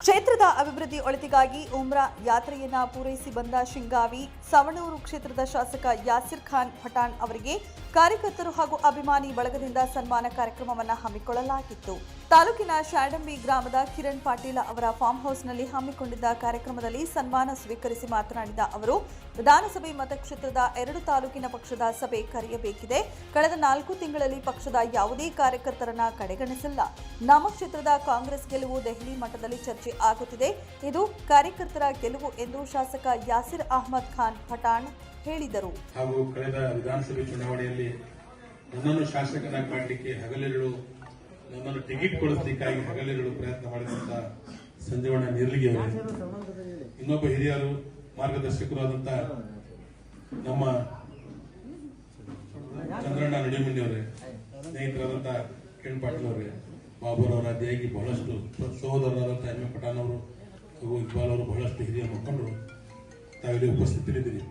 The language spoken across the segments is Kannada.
ಕ್ಷೇತ್ರದ ಅಭಿವೃದ್ಧಿ ಒಳಿತಿಗಾಗಿ ಉಮ್ರಾ ಯಾತ್ರೆಯನ್ನ ಪೂರೈಸಿ ಬಂದ ಶಿಂಗಾವಿ, ಸವಣೂರು ಕ್ಷೇತ್ರದ ಶಾಸಕ ಯಾಸಿರ್ ಖಾನ್ ಪಠಾಣ್ ಅವರಿಗೆ ಕಾರ್ಯಕರ್ತರು ಹಾಗೂ ಅಭಿಮಾನಿ ಬಳಗದಿಂದ ಸನ್ಮಾನ ಕಾರ್ಯಕ್ರಮವನ್ನು ಹಮ್ಮಿಕೊಳ್ಳಲಾಗಿತ್ತು. ತಾಲೂಕಿನ ಶಾಡಂಬಿ ಗ್ರಾಮದ ಕಿರಣ್ ಪಾಟೀಲ್ ಅವರ ಫಾರ್ಮ್ ಹೌಸ್ನಲ್ಲಿ ಹಮ್ಮಿಕೊಂಡಿದ್ದ ಕಾರ್ಯಕ್ರಮದಲ್ಲಿ ಸನ್ಮಾನ ಸ್ವೀಕರಿಸಿ ಮಾತನಾಡಿದ ಅವರು, ವಿಧಾನಸಭೆ ಮತಕ್ಷೇತ್ರದ ಎರಡು ತಾಲೂಕಿನ ಪಕ್ಷದ ಸಭೆ ಕರೆಯಬೇಕಿದೆ. ಕಳೆದ ನಾಲ್ಕು ತಿಂಗಳಲ್ಲಿ ಪಕ್ಷದ ಯಾವುದೇ ಕಾರ್ಯಕರ್ತರನ್ನ ಕಡೆಗಣಿಸಿಲ್ಲ. ನಮ್ಮ ಕ್ಷೇತ್ರದ ಕಾಂಗ್ರೆಸ್ ಗೆಲುವು ದೆಹಲಿ ಮಟ್ಟದಲ್ಲಿ ಚರ್ಚೆ ಆಗುತ್ತಿದೆ. ಇದು ಕಾರ್ಯಕರ್ತರ ಗೆಲುವು ಎಂದು ಶಾಸಕ ಯಾಸಿರ್ ಅಹಮದ್ ಖಾನ್ ಪಠಾಣ್ ಹೇಳಿದರು. ಹಾಗೂ ಕಳೆದ ವಿಧಾನಸಭೆ ಚುನಾವಣೆಯಲ್ಲಿ ನನ್ನನ್ನು ಶಾಸಕನಾಗಿ ಮಾಡಲಿಕ್ಕೆ ಹಗಲಿರುಳು ನನ್ನನ್ನು ಟಿಕೆಟ್ ಕೊಡಿಸಲಿಕ್ಕಾಗಿ ಹಗಲಿರುಳು ಪ್ರಯತ್ನ ಮಾಡಿದಂತ ಸಂಜೀವಣ್ಣ ನಿರ್ಲಿಗೆ ಇನ್ನೊಬ್ಬ ಹಿರಿಯರು ಮಾರ್ಗದರ್ಶಕರು ಆದಂತ ನಮ್ಮ ಚಂದ್ರಣ್ಣ ನಡಿಮುಂಡಿ ಅವರೇ, ಸ್ನೇಹಿತರಾದಂತ ಕಿರಣ್ ಪಾಟೀಲ್ ಅವರೇ ಬಾಬುರವರ ದೇಗಿ ಬಹಳಷ್ಟು ಸಹೋದರರಾದಂಥ ಹೆಮ್ಮೆ ಎ ಪಠಾಣ್ ಅವರು ಹಾಗೂ ಇಕ್ಬಾಲ್ ಅವರು ಬಹಳಷ್ಟು ಹಿರಿಯ ಮಕ್ಕಳು ತಾವಿಲ್ಲಿ ಉಪಸ್ಥಿತರಿದ್ದೀರಿ.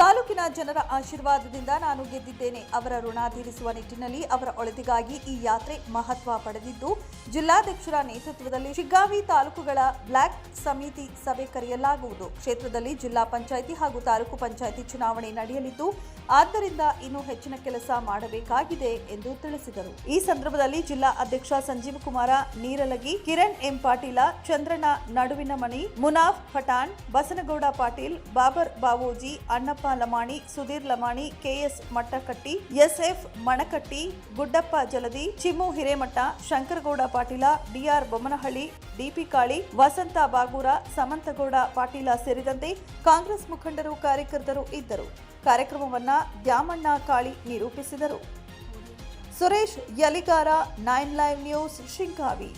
ತಾಲೂಕಿನ ಜನರ ಆಶೀರ್ವಾದದಿಂದ ನಾನು ಗೆದ್ದಿದ್ದೇನೆ. ಅವರ ಋಣ ತೀರಿಸುವ ನಿಟ್ಟಿನಲ್ಲಿ ಅವರ ಒಳಿತಿಗಾಗಿ ಈ ಯಾತ್ರೆ ಮಹತ್ವ ಪಡೆದಿದ್ದು, ಜಿಲ್ಲಾಧ್ಯಕ್ಷರ ನೇತೃತ್ವದಲ್ಲಿ ಶಿಗ್ಗಾವಿ ತಾಲೂಕುಗಳ ಬ್ಲಾಕ್ ಸಮಿತಿ ಸಭೆ ಕರೆಯಲಾಗುವುದು. ಕ್ಷೇತ್ರದಲ್ಲಿ ಜಿಲ್ಲಾ ಪಂಚಾಯಿತಿ ಹಾಗೂ ತಾಲೂಕು ಪಂಚಾಯಿತಿ ಚುನಾವಣೆ ನಡೆಯಲಿದ್ದು, ಆದ್ದರಿಂದ ಇನ್ನೂ ಹೆಚ್ಚಿನ ಕೆಲಸ ಮಾಡಬೇಕಾಗಿದೆ ಎಂದು ತಿಳಿಸಿದರು. ಈ ಸಂದರ್ಭದಲ್ಲಿ ಜಿಲ್ಲಾ ಅಧ್ಯಕ್ಷ ಸಂಜೀವ್ ಕುಮಾರ, ನೀರಲಗಿ, ಕಿರಣ್ ಎಂ ಪಾಟೀಲ ಚಂದ್ರನ ನಡುವಿನ Mani Munaf Pathan, Basanagouda Patil, Babar Bavoji Annappa Lamani, Sudhir Lamani, KS Mattakatti, SF Manakatti, Guddappa Jaladi, Chimmu Hiremath, Shankargouda Patil DR Bommanahalli Kali, Vasant Bagur, Samantagouda Patil ಸೇರಿದಂತೆ ಕಾಂಗ್ರೆಸ್ ಮುಖಂಡರು ಕಾರ್ಯಕರ್ತರು ಇದ್ದರು. ಕಾರ್ಯಕ್ರಮವನ್ನ ದ್ಯಾಮಣ್ಣ ಕಾಳಿ ನಿರೂಪಿಸಿದರು. Suresh Yaligar, nine live news Shinkavi